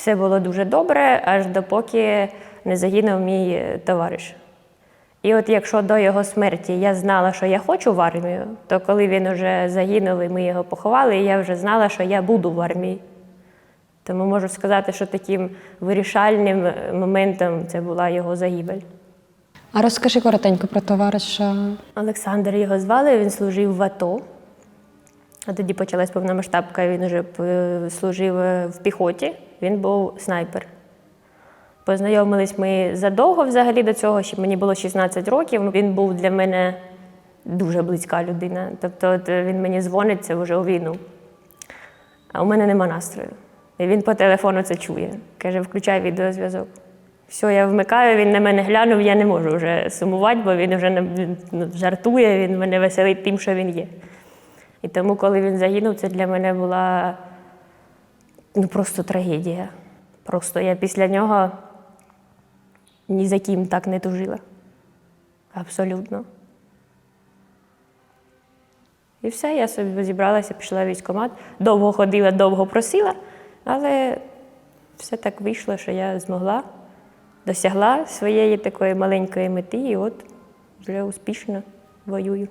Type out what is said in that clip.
все було дуже добре, аж допоки не загинув мій е, товариш. І от якщо до його смерті я знала, що я хочу в армію, то коли він вже загинув і ми його поховали, я вже знала, що я буду в армії. Тому можу сказати, що таким вирішальним е, моментом це була його загибель. А розкажи коротенько про товариша. Олександр його звали, він служив в АТО. А тоді почалась повномасштабка, він вже е, служив в піхоті, він був снайпер. Познайомились ми задовго взагалі до цього, ще мені було 16 років. Він був для мене дуже близька людина. Тобто е, він мені дзвонить це вже у війну. А у мене нема настрою. І він по телефону це чує. Каже, включай відеозв'язок. Все, я вмикаю, він на мене глянув, я не можу вже сумувати, бо він вже ну, жартує, він мене веселить тим, що він є. І тому, коли він загинув, це для мене була ну, просто трагедія. Просто я після нього ні за ким так не тужила. Абсолютно. І все, я собі зібралася, пішла в військкомат. Довго ходила, довго просила, але все так вийшло, що я змогла, досягла своєї такої маленької мети і от вже успішно воюю.